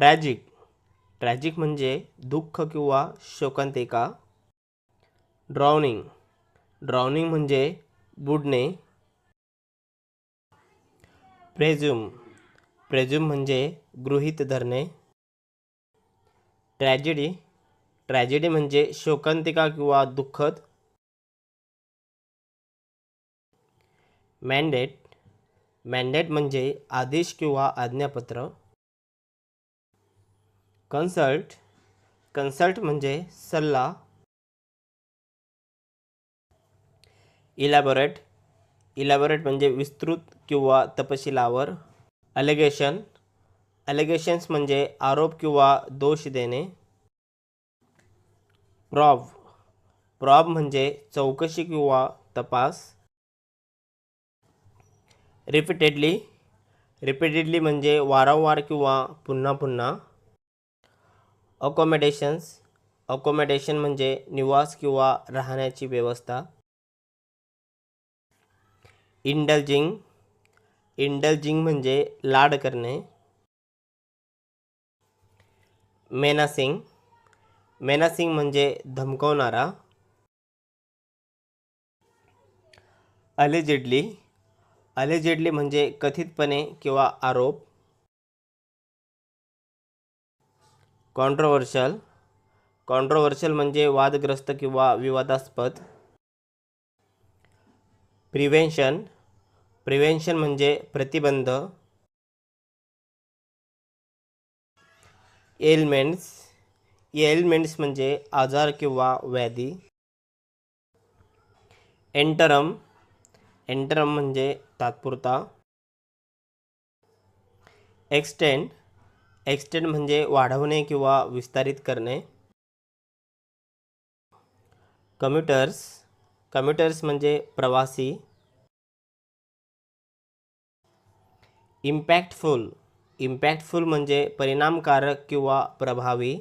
Tragic tragic म्हणजे दुःख किंवा शोकांतिका. ड्रॉनिंग ड्रॉनिंग म्हणजे बुडणे. प्रेझ्युम प्रेझ्युम म्हणजे गृहीत धरणे. ट्रॅजेडी ट्रॅजेडी म्हणजे शोकांतिका किंवा दुःखद. मॅन्डेट मॅन्डेट म्हणजे आदेश किंवा आज्ञापत्र. कन्सल्ट कन्सल्ट म्हणजे सल्ला. इलॅबोरेट इलॅबोरेट म्हणजे विस्तृत किंवा तपशिलावर. अलेगेशन अलिगेशन्स म्हणजे आरोप किंवा दोष देणे. प्रॉब प्रॉब म्हणजे चौकशी किंवा तपास. रिपीटेडली रिपीटेडली म्हणजे वारंवार किंवा पुन्हा पुन्हा. अकोमोडेशन्स अकोमोडेशन म्हणजे निवास किंवा राहण्याची व्यवस्था. इंडल्जिंग इंडल्जिंग म्हणजे लाड करणे. मेनासिंग मेनासिंग म्हणजे धमकवणारा. अलिजिडली अलिजिडली म्हणजे कथितपणे किंवा आरोप. कॉन्ट्रोवर्शल कॉन्ट्रोवर्शल म्हणजे वादग्रस्त किंवा विवादास्पद. प्रिव्हेन्शन प्रिव्हेन्शन म्हणजे प्रतिबंध. एलमेंट्स एलमेंट्स म्हणजे आजार किंवा व्याधी. एंटरम एंटरम म्हणजे तात्पुरता. एक्सटेंड एक्सटेंड म्हणजे वाढवणे किंवा विस्तारित करणे. कम्युटर्स कम्युटर्स म्हणजे प्रवासी. इम्पॅक्टफुल इम्पॅक्टफुल म्हणजे परिणामकारक किंवा प्रभावी.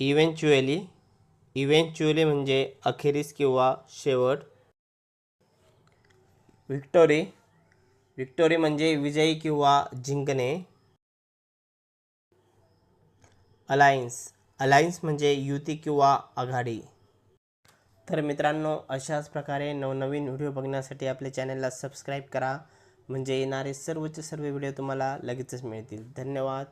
इव्हेंच्युअली इव्हेंच्युअली म्हणजे अखेरीस किंवा शेवट. विक्टोरी विक्टोरी म्हणजे विजयी किंवा जिंकणे. अलायन्स. अलायन्स म्हणजे युती किंवा आघाडी. तर मित्रांनो अशाच प्रकारे नवनवीन व्हिडिओ बघण्यासाठी आपल्या चॅनलला सबस्क्राईब करा. म्हणजे येणारे सर्वच सर्व व्हिडिओ तुम्हाला लगेचच मिळतील. धन्यवाद.